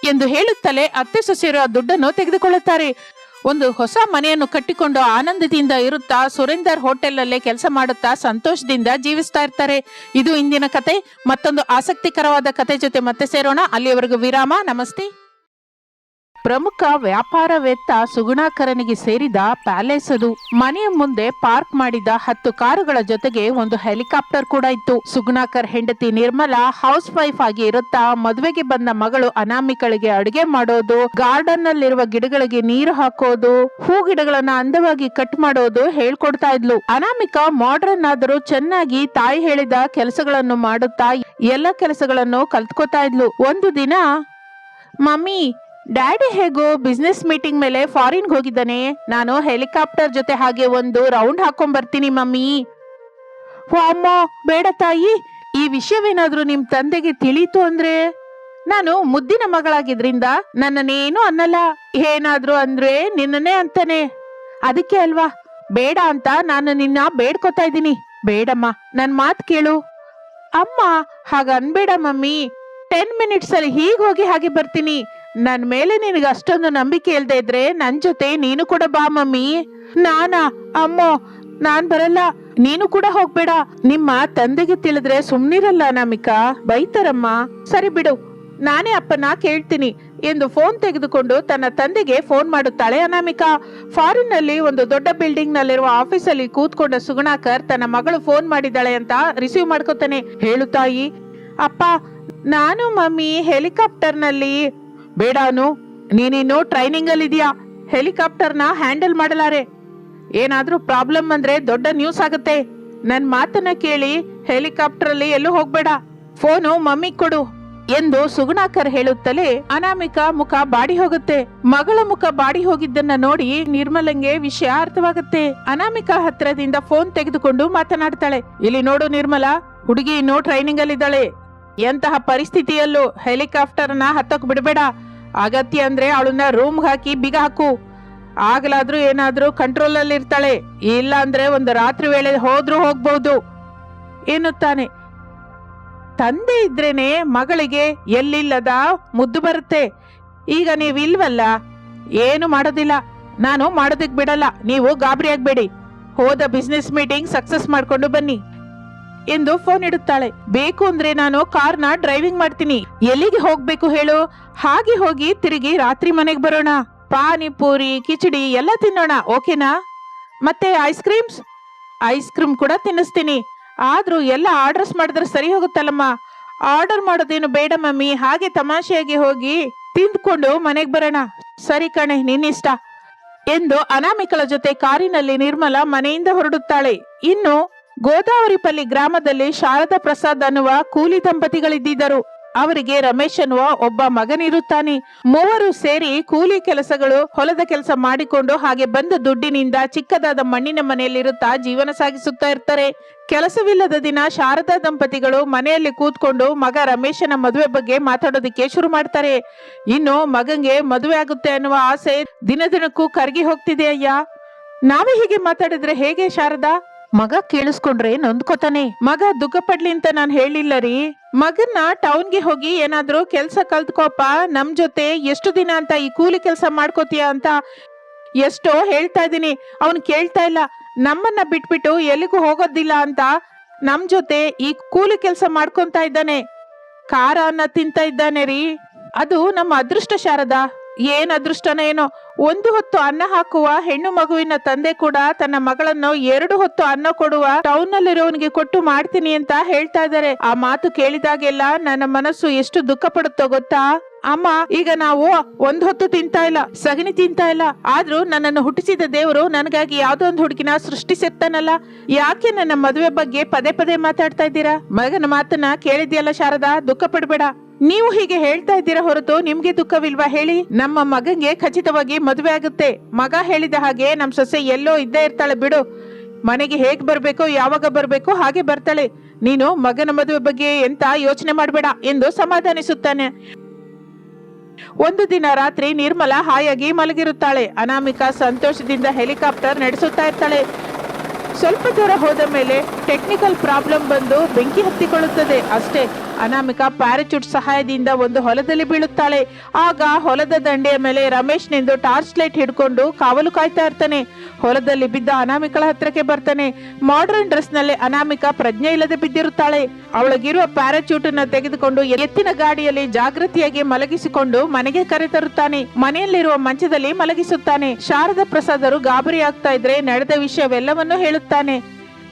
ಎಂದು ಹೇಳುತ್ತಲೇ ಅತ್ತೆ ಸೊಸೆಯರು ಆ ದುಡ್ಡನ್ನು ತೆಗೆದುಕೊಳ್ಳುತ್ತಾರೆ. ಒಂದು ಹೊಸ ಮನೆಯನ್ನು ಕಟ್ಟಿಕೊಂಡು ಆನಂದದಿಂದ ಇರುತ್ತಾ ಸುರೇಂದರ್ ಹೋಟೆಲ್ ಅಲ್ಲೇ ಕೆಲಸ ಮಾಡುತ್ತಾ ಸಂತೋಷದಿಂದ ಜೀವಿಸ್ತಾ ಇರ್ತಾರೆ. ಇದು ಇಂದಿನ ಕತೆ. ಮತ್ತೊಂದು ಆಸಕ್ತಿಕರವಾದ ಕತೆ ಜೊತೆ ಮತ್ತೆ ಸೇರೋಣ. ಅಲ್ಲಿಯವರೆಗೂ ವಿರಾಮ. ನಮಸ್ತೆ. ಪ್ರಮುಖ ವ್ಯಾಪಾರವೇತ್ತ ಸುಗುಣಾಕರನಿಗೆ ಸೇರಿದ ಪ್ಯಾಲೇಸ್ ಅದು ಮನೆಯ ಮುಂದೆ ಪಾರ್ಕ್ ಮಾಡಿದ ಹತ್ತು ಕಾರುಗಳ ಜೊತೆಗೆ ಒಂದು ಹೆಲಿಕಾಪ್ಟರ್ ಕೂಡ ಇತ್ತು. ಸುಗುಣಾಕರ್ ಹೆಂಡತಿ ನಿರ್ಮಲಾ ಹೌಸ್ ವೈಫ್ ಆಗಿ ಇರುತ್ತಾ ಮದುವೆಗೆ ಬಂದ ಮಗಳು ಅನಾಮಿಕಳಿಗೆ ಅಡುಗೆ ಮಾಡೋದು ಗಾರ್ಡನ್ ನಲ್ಲಿರುವ ಗಿಡಗಳಿಗೆ ನೀರು ಹಾಕೋದು, ಹೂ ಗಿಡಗಳನ್ನ ಅಂದವಾಗಿ ಕಟ್ ಮಾಡೋದು ಹೇಳ್ಕೊಡ್ತಾ ಇದ್ಲು. ಅನಾಮಿಕ ಮಾಡ್ರನ್ ಆದರೂ ಚೆನ್ನಾಗಿ ತಾಯಿ ಹೇಳಿದ ಕೆಲಸಗಳನ್ನು ಮಾಡುತ್ತಾ ಎಲ್ಲ ಕೆಲಸಗಳನ್ನು ಕಲ್ತ್ಕೋತಾ ಇದ್ಲು. ಒಂದು ದಿನ, ಮಮ್ಮಿ ಡ್ಯಾಡಿ ಹೇಗೋ ಬಿಸ್ನೆಸ್ ಮೀಟಿಂಗ್ ಮೇಲೆ ಫಾರಿನ್ಗೆ ಹೋಗಿದ್ದಾನೆ. ನಾನು ಹೆಲಿಕಾಪ್ಟರ್ ಜೊತೆ ಹಾಗೆ ಒಂದು ರೌಂಡ್ ಹಾಕೊಂಡ್ ಬರ್ತೀನಿ ಮಮ್ಮಿ ಅಮ್ಮ, ಬೇಡ ತಾಯಿ. ಈ ವಿಷಯವೇನಾದ್ರೂ ನಿಮ್ ತಂದೆಗೆ ತಿಳಿತು ಅಂದ್ರೆ? ನಾನು ಮುದ್ದಿನ ಮಗಳಾಗಿದ್ರಿಂದ ನನ್ನನ್ನೇನು ಅನ್ನಲ್ಲ. ಏನಾದ್ರೂ ಅಂದ್ರೆ ನಿನ್ನನೇ ಅಂತಾನೆ. ಅದಕ್ಕೆ ಅಲ್ವಾ? ಬೇಡ ಅಂತ ನಾನು ನಿನ್ನ ಬೇಡ್ಕೊತಾ ಇದ್ದೀನಿ. ಬೇಡಮ್ಮ, ನನ್ ಮಾತ್ ಕೇಳು. ಅಮ್ಮ ಹಾಗ ಅನ್ಬೇಡ ಮಮ್ಮಿ. ಟೆನ್ ಮಿನಿಟ್ಸ್ ಅಲ್ಲಿ ಹೀಗ್ ಹೋಗಿ ಹಾಗೆ ಬರ್ತೀನಿ. ನನ್ ಮೇಲೆ ನಿನಗೆ ಅಷ್ಟೊಂದು ನಂಬಿಕೆ ಇಲ್ಲದೆ ಇದ್ರೆ ನನ್ ಜೊತೆ ನೀನು ಕೂಡ ಬಾ, ಮಮ್ಮಿ. ನಾನಾ, ಅಮ್ಮೋ, ನಾನ್ ಬರಲ್ಲ. ನೀನು ಕೂಡ ಹೋಗ್ಬೇಡ. ನಿಮ್ಮ ತಂದೆಗೆ ತಿಳಿದ್ರೆ ಸುಮ್ನಿರಲ್ಲ ಅನಾಮಿಕಾ ಬೈತಾರಮ್ಮ. ಸರಿ ಬಿಡು. ನಾನೇ ಅಪ್ಪನ ಕೇಳ್ತೀನಿ. ಎಂದು ಫೋನ್ ತೆಗೆದುಕೊಂಡು ತನ್ನ ತಂದೆಗೆ ಫೋನ್ ಮಾಡುತ್ತಾಳೆ ಅನಾಮಿಕಾ. ಫಾರಿನ್ನಲ್ಲಿ ಒಂದು ದೊಡ್ಡ ಬಿಲ್ಡಿಂಗ್ ನಲ್ಲಿರುವ ಆಫೀಸಲ್ಲಿ ಕೂತ್ಕೊಂಡ ಸುಗುಣಾಕರ್ ತನ್ನ ಮಗಳು ಫೋನ್ ಮಾಡಿದ್ದಾಳೆ ಅಂತ ರಿಸೀವ್ ಮಾಡ್ಕೋತಾನೆ. ಹೇಳು ತಾಯಿ. ಅಪ್ಪ, ನಾನು ಮಮ್ಮಿ ಹೆಲಿಕಾಪ್ಟರ್ನಲ್ಲಿ ಬೇಡ ಅನು, ನೀನಿನ್ನು ಟ್ರೈನಿಂಗ್ ಅಲ್ಲಿ ಇದೆಯಾ ಹೆಲಿಕಾಪ್ಟರ್ನ ಹ್ಯಾಂಡಲ್ ಮಾಡಲಾರೆ. ಏನಾದ್ರೂ ಪ್ರಾಬ್ಲಮ್ ಅಂದ್ರೆ ದೊಡ್ಡ ನ್ಯೂಸ್ ಆಗುತ್ತೆ. ನನ್ ಮಾತನ್ನ ಕೇಳಿ ಹೆಲಿಕಾಪ್ಟರ್ ಅಲ್ಲಿ ಎಲ್ಲೂ ಹೋಗ್ಬೇಡ. ಫೋನು ಮಮ್ಮಿ ಕೊಡು ಎಂದು ಸುಗುಣಾಕರ್ ಹೇಳುತ್ತಲೇ ಅನಾಮಿಕಾ ಮುಖ ಬಾಡಿ ಹೋಗುತ್ತೆ. ಮಗಳ ಮುಖ ಬಾಡಿ ಹೋಗಿದ್ದನ್ನ ನೋಡಿ ನಿರ್ಮಲಂಗೆ ವಿಷಯ ಅರ್ಥವಾಗುತ್ತೆ. ಅನಾಮಿಕಾ ಹತ್ರದಿಂದ ಫೋನ್ ತೆಗೆದುಕೊಂಡು ಮಾತನಾಡ್ತಾಳೆ. ಇಲ್ಲಿ ನೋಡು ನಿರ್ಮಲಾ, ಹುಡುಗಿ ಇನ್ನೂ ಟ್ರೈನಿಂಗ್ ಅಲ್ಲಿದ್ದಾಳೆ ಎಂತಹ ಪರಿಸ್ಥಿತಿಯಲ್ಲೂ ಹೆಲಿಕಾಪ್ಟರ್ನ ಹತ್ತಕ್ ಬಿಡಬೇಡ. ಅಗತ್ಯ ಅಂದ್ರೆ ಅವಳನ್ನ ರೂಮ್ ಹಾಕಿ ಬಿಗ ಹಾಕು. ಆಗ್ಲಾದ್ರೂ ಏನಾದ್ರೂ ಕಂಟ್ರೋಲ್ ಅಲ್ಲಿ ಇರ್ತಾಳೆ. ಇಲ್ಲ ಅಂದ್ರೆ ಒಂದು ರಾತ್ರಿ ವೇಳೆ ಹೋದ್ರೂ ಹೋಗ್ಬಹುದು ಎನ್ನುತ್ತಾನೆ. ತಂದೆ ಇದ್ರೇನೆ ಮಗಳಿಗೆ ಎಲ್ಲಿಲ್ಲದ ಮುದ್ದು ಬರುತ್ತೆ. ಈಗ ನೀವಿಲ್ವಲ್ಲ ಏನು ಮಾಡೋದಿಲ್ಲ. ನಾನು ಮಾಡೋದಕ್ಕೆ ಬಿಡಲ್ಲ. ನೀವು ಗಾಬರಿ ಆಗ್ಬೇಡಿ. ಹೋದ ಬಿಸ್ನೆಸ್ ಮೀಟಿಂಗ್ ಸಕ್ಸಸ್ ಮಾಡ್ಕೊಂಡು ಬನ್ನಿ. ಎಂದು ಫೋನ್ ಇಡುತ್ತಾಳೆ. ಬೇಕು ಅಂದ್ರೆ ನಾನು ಕಾರ್ನ ಡ್ರೈವಿಂಗ್ ಮಾಡ್ತೀನಿ. ಎಲ್ಲಿಗೆ ಹೋಗ್ಬೇಕು ಹೇಳು? ಹಾಗೆ ಹೋಗಿ ತಿರುಗಿ ರಾತ್ರಿ ಮನೆಗೆ ಬರೋಣ. ಪಾನಿಪೂರಿ ಕಿಚಡಿ ಎಲ್ಲ ತಿನ್ನೋಣ, ಓಕೆನಾ? ಮತ್ತೆ ಐಸ್ ಕ್ರೀಮ್ಸ್ ಐಸ್ ಕ್ರೀಮ್ ಕೂಡ ತಿನ್ನಿಸ್ತೀನಿ. ಆದ್ರೂ ಎಲ್ಲ ಆರ್ಡರ್ಸ್ ಮಾಡಿದ್ರೆ ಸರಿ ಹೋಗುತ್ತಲ್ಲಮ್ಮ. ಆರ್ಡರ್ ಮಾಡೋದೇನು ಬೇಡ ಮಮ್ಮಿ. ಹಾಗೆ ತಮಾಷೆಯಾಗಿ ಹೋಗಿ ತಿಂದ್ಕೊಂಡು ಮನೆಗೆ ಬರೋಣ. ಸರಿ ಕಣೆ, ನಿನ್ನಿಷ್ಟ. ಎಂದು ಅನಾಮಿಕಳ ಜೊತೆ ಕಾರಿನಲ್ಲಿ ನಿರ್ಮಲ ಮನೆಯಿಂದ ಹೊರಡುತ್ತಾಳೆ. ಇನ್ನು ಗೋದಾವರಿಪಲ್ಲಿ ಗ್ರಾಮದಲ್ಲಿ ಶಾರದಾ ಪ್ರಸಾದ್ ಅನ್ನುವ ಕೂಲಿ ದಂಪತಿಗಳಿದ್ದರು ಅವರಿಗೆ ರಮೇಶ್ ಅನ್ನುವ ಒಬ್ಬ ಮಗನಿರುತ್ತಾನೆ. ಮೂವರು ಸೇರಿ ಕೂಲಿ ಕೆಲಸಗಳು ಹೊಲದ ಕೆಲಸ ಮಾಡಿಕೊಂಡು ಹಾಗೆ ಬಂದ ದುಡ್ಡಿನಿಂದ ಚಿಕ್ಕದಾದ ಮಣ್ಣಿನ ಮನೆಯಲ್ಲಿರುತ್ತಾ ಜೀವನ ಸಾಗಿಸುತ್ತಾ ಇರ್ತಾರೆ. ಕೆಲಸವಿಲ್ಲದ ದಿನ ಶಾರದಾ ದಂಪತಿಗಳು ಮನೆಯಲ್ಲಿ ಕೂತ್ಕೊಂಡು ಮಗ ರಮೇಶನ ಮದುವೆ ಬಗ್ಗೆ ಮಾತಾಡೋದಕ್ಕೆ ಶುರು ಮಾಡ್ತಾರೆ. ಇನ್ನು ಮಗಂಗೆ ಮದುವೆ ಆಗುತ್ತೆ ಅನ್ನುವ ಆಸೆ ದಿನ ದಿನಕ್ಕೂ ಕರಗಿ ಹೋಗ್ತಿದೆ ಅಯ್ಯ. ನಾವೇ ಹೀಗೆ ಮಾತಾಡಿದ್ರೆ ಹೇಗೆ ಶಾರದಾ? ಮಗ ಕೇಳಿಸ್ಕೊಂಡ್ರೆ ನೊಂದ್ಕೊತಾನೆ. ಮಗ ದುಃಖ ಪಡ್ಲಿ ಅಂತ ನಾನು ಹೇಳಿಲ್ಲ ರೀ. ಮಗನ್ನ ಟೌನ್ಗೆ ಹೋಗಿ ಏನಾದ್ರೂ ಕೆಲ್ಸ ಕಲ್ತ್ಕೋಪ ನಮ್ ಜೊತೆ ಎಷ್ಟು ದಿನ ಅಂತ ಈ ಕೂಲಿ ಕೆಲಸ ಮಾಡ್ಕೋತೀಯ ಅಂತ ಎಷ್ಟೋ ಹೇಳ್ತಾ ಇದ್ದೀನಿ. ಅವನ್ ಕೇಳ್ತಾ ಇಲ್ಲ. ನಮ್ಮನ್ನ ಬಿಟ್ಬಿಟ್ಟು ಎಲ್ಲಿಗೂ ಹೋಗೋದಿಲ್ಲ ಅಂತ ನಮ್ ಜೊತೆ ಈ ಕೂಲಿ ಕೆಲಸ ಮಾಡ್ಕೊಂತ ಇದ್ದಾನೆ. ಖಾರ ಅನ್ನ ತಿಂತ ಇದ್ದಾನೆ ರೀ. ಅದು ನಮ್ಮ ಅದೃಷ್ಟ ಶಾರದಾ ಏನ್ ಅದೃಷ್ಟನ ಏನೋ. ಒಂದು ಹೊತ್ತು ಅನ್ನ ಹಾಕುವ ಹೆಣ್ಣು ಮಗುವಿನ ತಂದೆ ಕೂಡ ತನ್ನ ಮಗಳನ್ನು ಎರಡು ಹೊತ್ತು ಅನ್ನ ಕೊಡುವ ಟೌನ್ ನಲ್ಲಿರೋವನಿಗೆ ಕೊಟ್ಟು ಮಾಡ್ತೀನಿ ಅಂತ ಹೇಳ್ತಾ ಇದ್ದಾರೆ. ಆ ಮಾತು ಕೇಳಿದಾಗೆಲ್ಲ ನನ್ನ ಮನಸ್ಸು ಎಷ್ಟು ದುಃಖ ಪಡುತ್ತೋ ಗೊತ್ತಾ? ಅಮ್ಮ, ಈಗ ನಾವು ಒಂದ್ ಹೊತ್ತು ತಿಂತಾ ಇಲ್ಲ, ಸಗಣಿ ತಿಂತಾ ಇಲ್ಲ. ಆದ್ರೂ ನನ್ನನ್ನು ಹುಟ್ಟಿಸಿದ ದೇವರು ನನಗಾಗಿ ಯಾವ್ದೋ ಒಂದು ಹುಡುಗಿನ ಸೃಷ್ಟಿಸಿರ್ತಾನಲ್ಲ ಯಾಕೆ ನನ್ನ ಮದುವೆ ಬಗ್ಗೆ ಪದೇ ಪದೇ ಮಾತಾಡ್ತಾ ಇದ್ದೀರಾ? ಮಗನ ಮಾತನ್ನ ಕೇಳಿದ್ಯಲ್ಲ ಶಾರದಾ? ದುಃಖ ಪಡ್ಬೇಡ. ನೀವು ಹೀಗೆ ಹೇಳ್ತಾ ಇದ್ದೀರಾ ಹೊರತು ನಿಮ್ಗೆ ದುಃಖವಿಲ್ವಾ ಹೇಳಿ? ನಮ್ಮ ಮಗಂಗೆ ಖಚಿತವಾಗಿ ಮದುವೆ ಆಗುತ್ತೆ. ಮಗ ಹೇಳಿದ ಹಾಗೆ ನಮ್ ಸೊಸೆ ಎಲ್ಲೋ ಇದ್ದೇ ಇರ್ತಾಳೆ ಬಿಡು. ಮನೆಗೆ ಹೇಗ್ ಬರ್ಬೇಕು, ಯಾವಾಗ ಬರ್ಬೇಕು ಹಾಗೆ ಬರ್ತಾಳೆ. ನೀನು ಮಗನ ಮದುವೆ ಬಗ್ಗೆ ಎಂತ ಯೋಚನೆ ಮಾಡಬೇಡ ಎಂದು ಸಮಾಧಾನಿಸುತ್ತಾನೆ. ಒಂದು ದಿನ ರಾತ್ರಿ ನಿರ್ಮಲಾ ಹಾಯಾಗಿ ಮಲಗಿರುತ್ತಾಳೆ. ಅನಾಮಿಕಾ ಸಂತೋಷದಿಂದ ಹೆಲಿಕಾಪ್ಟರ್ ನಡೆಸುತ್ತಾ ಇರ್ತಾಳೆ. ಸ್ವಲ್ಪ ದೂರ ಹೋದ ಮೇಲೆ ಟೆಕ್ನಿಕಲ್ ಪ್ರಾಬ್ಲಮ್ ಬಂದು ಬೆಂಕಿ ಹತ್ತಿಕೊಳ್ಳುತ್ತದೆ. ಅಷ್ಟೇ, ಅನಾಮಿಕಾ ಪ್ಯಾರಾಚೂಟ್ ಸಹಾಯದಿಂದ ಒಂದು ಹೊಲದಲ್ಲಿ ಬೀಳುತ್ತಾಳೆ. ಆಗ ಹೊಲದ ದಂಡೆಯ ಮೇಲೆ ರಮೇಶ್ ನಿಂದು ಟಾರ್ಚ್ ಲೈಟ್ ಹಿಡ್ಕೊಂಡು ಕಾವಲು ಕಾಯ್ತಾ ಇರ್ತಾನೆ. ಹೊಲದಲ್ಲಿ ಬಿದ್ದ ಅನಾಮಿಕಳ ಹತ್ರಕ್ಕೆ ಬರ್ತಾನೆ. ಮಾಡರ್ನ್ ಡ್ರೆಸ್ನಲ್ಲಿ ಅನಾಮಿಕಾ ಪ್ರಜ್ಞೆ ಇಲ್ಲದೆ ಬಿದ್ದಿರುತ್ತಾಳೆ. ಅವಳಿಗಿರುವ ಪ್ಯಾರಾಚೂಟ್ ಅನ್ನ ತೆಗೆದುಕೊಂಡು ಎತ್ತಿನ ಗಾಡಿಯಲ್ಲಿ ಜಾಗೃತಿಯಾಗಿ ಮಲಗಿಸಿಕೊಂಡು ಮನೆಗೆ ಕರೆತರುತ್ತಾನೆ. ಮನೆಯಲ್ಲಿರುವ ಮಂಚದಲ್ಲಿ ಮಲಗಿಸುತ್ತಾನೆ. ಶಾರದಾ ಪ್ರಸಾದರು ಗಾಬರಿ ಆಗ್ತಾ ಇದ್ರೆ ನಡೆದ ವಿಷಯವೆಲ್ಲವನ್ನೂ ಹೇಳುತ್ತಾನೆ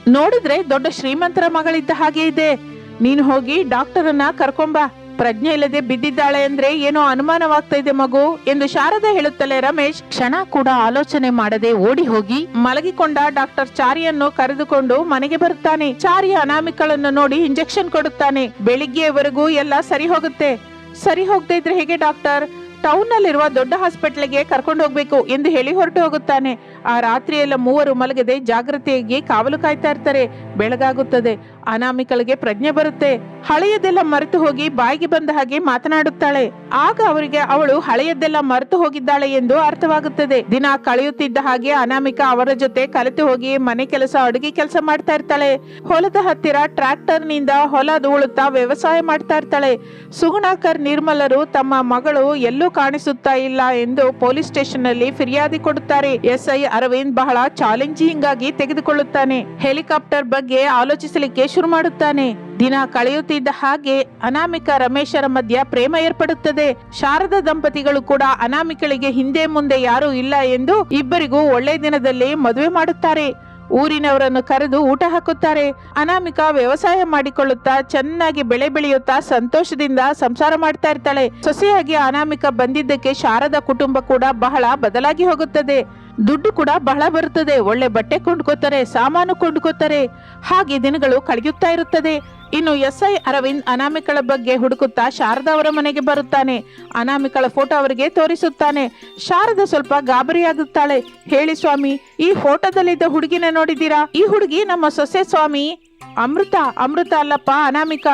ನೋಡಿದ್ರೆ ದೊಡ್ಡ ಶ್ರೀಮಂತರ ಮಗಳಿದ್ದ ಹಾಗೆ ಇದೆ. ನೀನು ಹೋಗಿ ಡಾಕ್ಟರನ್ನ ಕರ್ಕೊಂಬ. ಪ್ರಜ್ಞೆ ಇಲ್ಲದೆ ಬಿದ್ದಿದ್ದಾಳೆ ಅಂದ್ರೆ ಏನೋ ಅನುಮಾನವಾಗ್ತಾ ಇದೆ ಮಗು ಎಂದು ಶಾರದಾ ಹೇಳುತ್ತಲೇ ರಮೇಶ್ ಕ್ಷಣ ಕೂಡ ಆಲೋಚನೆ ಮಾಡದೆ ಓಡಿ ಹೋಗಿ ಮಲಗಿಕೊಂಡ ಡಾಕ್ಟರ್ ಚಾರಿಯನ್ನು ಕರೆದುಕೊಂಡು ಮನೆಗೆ ಬರುತ್ತಾನೆ. ಚಾರಿಯ ಅನಾಮಿಕಳನ್ನು ನೋಡಿ ಇಂಜೆಕ್ಷನ್ ಕೊಡುತ್ತಾನೆ. ಬೆಳಿಗ್ಗೆವರೆಗೂ ಎಲ್ಲ ಸರಿ ಹೋಗುತ್ತೆ. ಸರಿ ಹೋಗದೆ ಇದ್ರೆ ಹೇಗೆ ಡಾಕ್ಟರ್? ಟೌನ್ ನಲ್ಲಿರುವ ದೊಡ್ಡ ಹಾಸ್ಪಿಟ್ಲಿಗೆ ಕರ್ಕೊಂಡು ಹೋಗ್ಬೇಕು ಎಂದು ಹೇಳಿ ಹೊರಟು ಹೋಗುತ್ತಾನೆ. ಆ ರಾತ್ರಿಯೆಲ್ಲ ಮೂವರು ಮಲಗದೆ ಜಾಗ್ರತೆಯಾಗಿ ಕಾವಲು ಕಾಯ್ತಾ ಇರ್ತಾರೆ. ಬೆಳಗಾಗುತ್ತದೆ. ಅನಾಮಿಕಳಿಗೆ ಪ್ರಜ್ಞೆ ಬರುತ್ತೆ. ಹಳೆಯದೆಲ್ಲ ಮರೆತು ಹೋಗಿ ಬಾಯಿಗೆ ಬಂದ ಹಾಗೆ ಮಾತನಾಡುತ್ತಾಳೆ. ಆಗ ಅವರಿಗೆ, ಅವಳು ಹಳೆಯದೆಲ್ಲ ಮರೆತು ಹೋಗಿದ್ದಾಳೆ ಎಂದು ಅರ್ಥವಾಗುತ್ತದೆ. ದಿನ ಕಳೆಯುತ್ತಿದ್ದ ಹಾಗೆ ಅನಾಮಿಕ ಅವರ ಜೊತೆ ಕಲಿತು ಹೋಗಿ ಮನೆ ಕೆಲಸ, ಅಡುಗೆ ಕೆಲಸ ಮಾಡ್ತಾ ಇರ್ತಾಳೆ. ಹೊಲದ ಹತ್ತಿರ ಟ್ರಾಕ್ಟರ್ನಿಂದ ಹೊಲ ಉಳುತ್ತಾ ವ್ಯವಸಾಯ ಮಾಡ್ತಾ ಇರ್ತಾಳೆ. ಸುಗುಣಾಕರ್ ನಿರ್ಮಲರು ತಮ್ಮ ಮಗಳು ಎಲ್ಲೂ ಕಾಣಿಸುತ್ತಾ ಇಲ್ಲ ಎಂದು ಪೊಲೀಸ್ ಸ್ಟೇಷನ್ನಲ್ಲಿ ಫಿರ್ಯಾದಿ ಕೊಡುತ್ತಾರೆ. ಎಸ್ಐ ಅರವಿಂದ್ ಬಹಳ ಚಾಲೆಂಜಿಂಗ್ ಆಗಿ ತೆಗೆದುಕೊಳ್ಳುತ್ತಾನೆ. ಹೆಲಿಕಾಪ್ಟರ್ ಬಗ್ಗೆ ಆಲೋಚಿಸಲಿಕ್ಕೆ ಶುರು ಮಾಡುತ್ತಾನೆ. ದಿನ ಕಳೆಯುತ್ತಿದ್ದ ಹಾಗೆ ಅನಾಮಿಕ ರಮೇಶರ ಮಧ್ಯ ಪ್ರೇಮ ಏರ್ಪಡುತ್ತದೆ. ಶಾರದ ದಂಪತಿಗಳು ಕೂಡ ಅನಾಮಿಕಳಿಗೆ ಹಿಂದೆ ಮುಂದೆ ಯಾರೂ ಇಲ್ಲ ಎಂದು ಇಬ್ಬರಿಗೂ ಒಳ್ಳೆ ದಿನದಲ್ಲಿ ಮದುವೆ ಮಾಡುತ್ತಾರೆ. ಊರಿನವರನ್ನು ಕರೆದು ಊಟ ಹಾಕುತ್ತಾರೆ. ಅನಾಮಿಕ ವ್ಯವಸಾಯ ಮಾಡಿಕೊಳ್ಳುತ್ತಾ, ಚೆನ್ನಾಗಿ ಬೆಳೆ ಬೆಳೆಯುತ್ತಾ, ಸಂತೋಷದಿಂದ ಸಂಸಾರ ಮಾಡ್ತಾ ಇರ್ತಾಳೆ. ಸೊಸೆಯಾಗಿ ಅನಾಮಿಕ ಬಂದಿದ್ದಕ್ಕೆ ಶಾರದ ಕುಟುಂಬ ಕೂಡ ಬಹಳ ಬದಲಾಗಿ ಹೋಗುತ್ತದೆ. ದುಡ್ಡು ಕೂಡ ಬಹಳ ಬರುತ್ತದೆ. ಒಳ್ಳೆ ಬಟ್ಟೆ ಕೊಂಡ್ಕೋತಾರೆ ಸಾಮಾನು ಕೊಂಡ್ಕೋತಾರೆ ಹಾಗೆ ದಿನಗಳು ಕಳೆಯುತ್ತಾ ಇರುತ್ತದೆ. ಇನ್ನು ಎಸ್ ಐ ಅರವಿಂದ್ ಅನಾಮಿಕಳ ಬಗ್ಗೆ ಹುಡುಕುತ್ತಾ ಶಾರದಾ ಅವರ ಮನೆಗೆ ಬರುತ್ತಾನೆ. ಅನಾಮಿಕಳ ಫೋಟೋ ಅವರಿಗೆ ತೋರಿಸುತ್ತಾನೆ. ಶಾರದ ಸ್ವಲ್ಪ ಗಾಬರಿಯಾಗುತ್ತಾಳೆ. ಹೇಳಿ ಸ್ವಾಮಿ, ಈ ಫೋಟೋದಲ್ಲಿದ್ದ ಹುಡುಗಿನ ನೋಡಿದ್ದೀರಾ? ಈ ಹುಡುಗಿ ನಮ್ಮ ಸೊಸೆ ಸ್ವಾಮಿ. ಅಮೃತ ಅಮೃತ ಅಲ್ಲಪ್ಪ, ಅನಾಮಿಕ.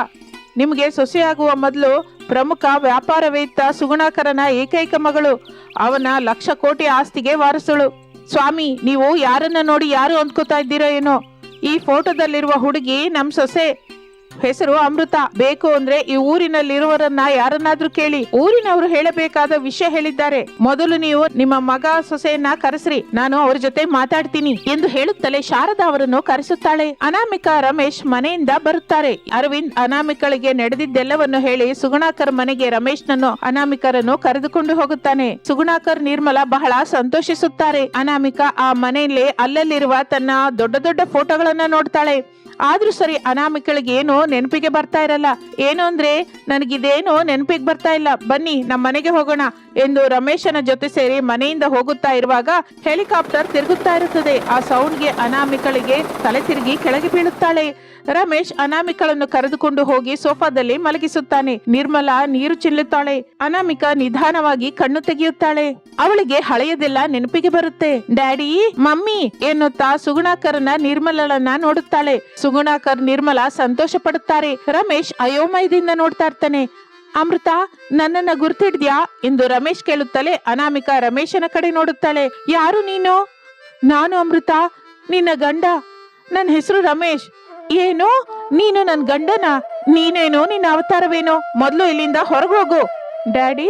ನಿಮಗೆ ಸೊಸೆಯಾಗುವ ಮೊದಲು ಪ್ರಮುಖ ವ್ಯಾಪಾರವೇತ್ತ ಸುಗುಣಾಕರನ ಏಕೈಕ ಮಗಳು. ಅವನ ಲಕ್ಷ ಕೋಟಿ ಆಸ್ತಿಗೆ ವಾರಸುಳು. ಸ್ವಾಮಿ, ನೀವು ಯಾರನ್ನ ನೋಡಿ ಯಾರು ಅಂದ್ಕೋತಾ ಇದ್ದೀರೋ ಏನೋ. ಈ ಫೋಟೋದಲ್ಲಿರುವ ಹುಡುಗಿ ನಮ್ಮ ಸೊಸೆ. ಹೆಸರು ಅಮೃತ. ಬೇಕು ಅಂದ್ರೆ ಈ ಊರಿನಲ್ಲಿರುವರನ್ನ ಯಾರನ್ನಾದ್ರೂ ಕೇಳಿ ಊರಿನವರು ಹೇಳಬೇಕಾದ ವಿಷಯ ಹೇಳಿದ್ದಾರೆ. ಮೊದಲು ನೀವು ನಿಮ್ಮ ಮಗ ಸೊಸೆಯನ್ನ ಕರೆಸ್ರಿ. ನಾನು ಅವ್ರ ಜೊತೆ ಮಾತಾಡ್ತೀನಿ ಎಂದು ಹೇಳುತ್ತಲೇ ಶಾರದಾ ಅವರನ್ನು ಕರೆಸುತ್ತಾಳೆ. ಅನಾಮಿಕಾ ರಮೇಶ್ ಮನೆಯಿಂದ ಬರುತ್ತಾರೆ. ಅರವಿಂದ್ ಅನಾಮಿಕಳಿಗೆ ನಡೆದಿದ್ದೆಲ್ಲವನ್ನು ಹೇಳಿ ಸುಗುಣಾಕರ್ ಮನೆಗೆ ರಮೇಶ್ನನ್ನು ಅನಾಮಿಕರನ್ನು ಕರೆದುಕೊಂಡು ಹೋಗುತ್ತಾನೆ. ಸುಗುಣಾಕರ್ ನಿರ್ಮಲ ಬಹಳ ಸಂತೋಷಿಸುತ್ತಾರೆ. ಅನಾಮಿಕಾ ಆ ಮನೆಯಲ್ಲಿ ಅಲ್ಲಲ್ಲಿರುವ ತನ್ನ ದೊಡ್ಡ ದೊಡ್ಡ ಫೋಟೋಗಳನ್ನ ನೋಡ್ತಾಳೆ. ಆದ್ರೂ ಸರಿ ಅನಾಮಿಕಳಿಗೆ ಏನೋ ನೆನಪಿಗೆ ಬರ್ತಾ ಇರಲ್ಲ. ಏನು ಅಂದ್ರೆ, ನನಗಿದೇನೋ ನೆನಪಿಗೆ ಬರ್ತಾ ಇಲ್ಲ. ಬನ್ನಿ ನಮ್ಮ ಮನೆಗೆ ಹೋಗೋಣ ಎಂದು ರಮೇಶನ ಜೊತೆ ಸೇರಿ ಮನೆಯಿಂದ ಹೋಗುತ್ತಾ ಇರುವಾಗ ಹೆಲಿಕಾಪ್ಟರ್ ತಿರುಗುತ್ತಾ ಇರುತ್ತದೆ. ಆ ಸೌಂಡ್ಗೆ ಅನಾಮಿಕಳಿಗೆ ತಲೆ ತಿರುಗಿ ಕೆಳಗೆ ಬೀಳುತ್ತಾಳೆ. ರಮೇಶ್ ಅನಾಮಿಕಳನ್ನು ಕರೆದುಕೊಂಡು ಹೋಗಿ ಸೋಫಾದಲ್ಲಿ ಮಲಗಿಸುತ್ತಾನೆ. ನಿರ್ಮಲಾ ನೀರು ಚೆಲ್ಲುತ್ತಾಳೆ. ಅನಾಮಿಕ ನಿಧಾನವಾಗಿ ಕಣ್ಣು ತೆಗೆಯುತ್ತಾಳೆ. ಅವಳಿಗೆ ಹಳೆಯದೆಲ್ಲ ನೆನಪಿಗೆ ಬರುತ್ತೆ. ಡ್ಯಾಡಿ, ಮಮ್ಮಿ ಎನ್ನುತ್ತಾ ಸುಗುಣಾಕರನ ನಿರ್ಮಲಳನ್ನ ನೋಡುತ್ತಾಳೆ. ಸುಗುಣಾಕರ್ ನಿರ್ಮಲ ಸಂತೋಷ ಪಡುತ್ತಾರೆ ರಮೇಶ್ ಅಯೋಮಯದಿಂದ ನೋಡ್ತಾ ಇರ್ತಾನೆ. ಅಮೃತ, ನನ್ನನ್ನ ಗುರ್ತಿಡ್ದ್ಯಾ? ಎಂದು ರಮೇಶ್ ಕೇಳುತ್ತಲೇ ಅನಾಮಿಕಾ ರಮೇಶನ ಕಡೆ ನೋಡುತ್ತಾಳೆ. ಯಾರು ನೀನು? ನಾನು ಅಮೃತ, ನಿನ್ನ ಗಂಡ. ನನ್ನ ಹೆಸರು ರಮೇಶ್. ಏನು? ನೀನು ನನ್ ಗಂಡನ? ನೀನೇನೋ? ನಿನ್ನ ಅವತಾರವೇನೋ? ಮೊದಲು ಇಲ್ಲಿಂದ ಹೊರಗೋಗು ಡ್ಯಾಡಿ,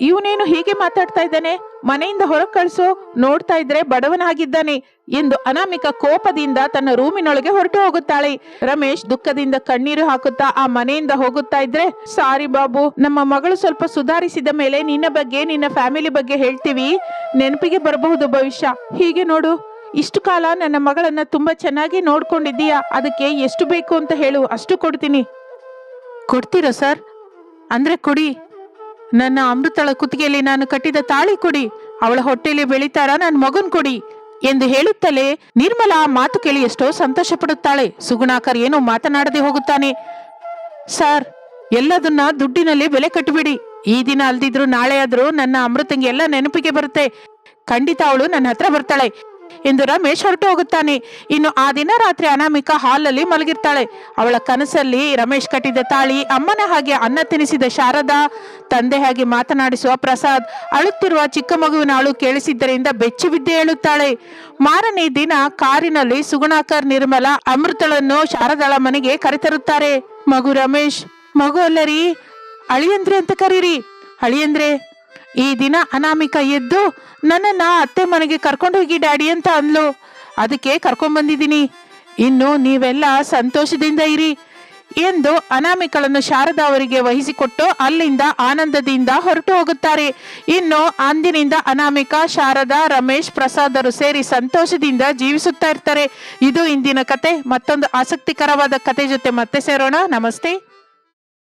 ಇವನೇನು ಹೀಗೆ ಮಾತಾಡ್ತಾ ಇದ್ದಾನೆ? ಮನೆಯಿಂದ ಹೊರಗೆ ಕಳಿಸು, ನೋಡ್ತಾ ಇದ್ರೆ ಬಡವನಾಗಿದ್ದಾನೆ ಎಂದು ಅನಾಮಿಕ ಕೋಪದಿಂದ ತನ್ನ ರೂಮಿನೊಳಗೆ ಹೊರಟು ಹೋಗುತ್ತಾಳೆ. ರಮೇಶ್ ದುಃಖದಿಂದ ಕಣ್ಣೀರು ಹಾಕುತ್ತಾ ಆ ಮನೆಯಿಂದ ಹೋಗುತ್ತಾ ಇದ್ರೆ, ಸಾರಿ ಬಾಬು, ನಮ್ಮ ಮಗಳು ಸ್ವಲ್ಪ ಸುಧಾರಿಸಿದ ಮೇಲೆ ನಿನ್ನ ಬಗ್ಗೆ, ನಿನ್ನ ಫ್ಯಾಮಿಲಿ ಬಗ್ಗೆ ಹೇಳ್ತೀವಿ. ನೆನಪಿಗೆ ಬರಬಹುದು ಭವಿಷ್ಯ. ಹೀಗೆ ನೋಡು. ಇಷ್ಟು ಕಾಲ ನನ್ನ ಮಗಳನ್ನ ತುಂಬಾ ಚೆನ್ನಾಗಿ ನೋಡ್ಕೊಂಡಿದ್ದೀಯಾ? ಅದಕ್ಕೆ ಎಷ್ಟು ಬೇಕು ಅಂತ ಹೇಳು. ಅಷ್ಟು ಕೊಡ್ತೀನಿ. ಕೊಡ್ತೀರಾ ಸರ್? ಅಂದ್ರೆ ಕೊಡಿ. ನನ್ನ ಅಮೃತಳ ಕುತ್ತಿಗೆಯಲ್ಲಿ ನಾನು ಕಟ್ಟಿದ ತಾಳಿ ಕೊಡಿ. ಅವಳ ಹೊಟ್ಟೆಯಲ್ಲಿ ಬೆಳಿತಾರ ನನ್ನ ಮಗನ್ ಕೊಡಿ ಎಂದು ಹೇಳುತ್ತಲೇ ನಿರ್ಮಲಾ ಮಾತು ಕೇಳಿ ಎಷ್ಟೋ ಸಂತೋಷ ಪಡುತ್ತಾಳೆ ಸುಗುಣಾಕರ್ ಏನೋ ಮಾತನಾಡದೆ ಹೋಗುತ್ತಾನೆ. ಸರ್, ಎಲ್ಲದನ್ನ ದುಡ್ಡಿನಲ್ಲಿ ಬೆಲೆ ಕಟ್ಟಿಬಿಡಿ. ಈ ದಿನ ಅಲ್ದಿದ್ರು ನಾಳೆ ಆದ್ರೂ ನನ್ನ ಅಮೃತಂಗೆ ಎಲ್ಲ ನೆನಪಿಗೆ ಬರುತ್ತೆ. ಖಂಡಿತ ಅವಳು ನನ್ನ ಹತ್ರ ಬರ್ತಾಳೆ. ಎಂದು ರಮೇಶ್ ಹೊರಟು ಹೋಗುತ್ತಾನೆ. ಇನ್ನು ಆ ದಿನ ರಾತ್ರಿ ಅನಾಮಿಕಾ ಹಾಲಲ್ಲಿ ಮಲಗಿರ್ತಾಳೆ. ಅವಳ ಕನಸಲ್ಲಿ ರಮೇಶ್ ಕಟ್ಟಿದ ತಾಳಿ ಅಮ್ಮನ ಹಾಗೆ ಅನ್ನ ತಿನಿಸಿದ ಶಾರದಾ, ತಂದೆ ಹಾಗೆ ಮಾತನಾಡಿಸುವ ಪ್ರಸಾದ್, ಅಳುತ್ತಿರುವ ಚಿಕ್ಕ ಮಗುವಿನ ಅಳು ಕೇಳಿಸಿದ್ದರಿಂದ ಬೆಚ್ಚಿ ಬಿದ್ದೆ ಹೇಳುತ್ತಾಳೆ. ಮಾರನೇ ದಿನ ಕಾರಿನಲ್ಲಿ ಸುಗುಣಾಕರ್, ನಿರ್ಮಲ, ಅಮೃತಳನ್ನು ಶಾರದಾಳ ಮನೆಗೆ ಕರೆತರುತ್ತಾರೆ. ಮಗು ರಮೇಶ್, ಮಗು ಅಲ್ಲರಿ, ಅಳಿಯಂದ್ರೆ ಅಂತ ಕರೀರಿ. ಅಳಿಯಂದ್ರೆ ಈ ದಿನ ಅನಾಮಿಕ ಎದ್ದು ನನ್ನನ್ನು ಅತ್ತೆ ಮನೆಗೆ ಕರ್ಕೊಂಡು ಹೋಗಿ, ಡ್ಯಾಡಿ ಅಂತ ಅಂದ್ಲು. ಅದಕ್ಕೆ ಕರ್ಕೊಂಡ್ ಬಂದಿದ್ದೀನಿ. ಇನ್ನು ನೀವೆಲ್ಲ ಸಂತೋಷದಿಂದ ಇರಿ ಎಂದು ಅನಾಮಿಕಳನ್ನು ಶಾರದಾ ಅವರಿಗೆ ವಹಿಸಿಕೊಟ್ಟು ಅಲ್ಲಿಂದ ಆನಂದದಿಂದ ಹೊರಟು ಹೋಗುತ್ತಾರೆ. ಇನ್ನು ಅಂದಿನಿಂದ ಅನಾಮಿಕಾ, ಶಾರದಾ, ರಮೇಶ್, ಪ್ರಸಾದರು ಸೇರಿ ಸಂತೋಷದಿಂದ ಜೀವಿಸುತ್ತಾ ಇರ್ತಾರೆ. ಇದು ಇಂದಿನ ಕತೆ. ಮತ್ತೊಂದು ಆಸಕ್ತಿಕರವಾದ ಕತೆ ಜೊತೆ ಮತ್ತೆ ಸೇರೋಣ. ನಮಸ್ತೆ.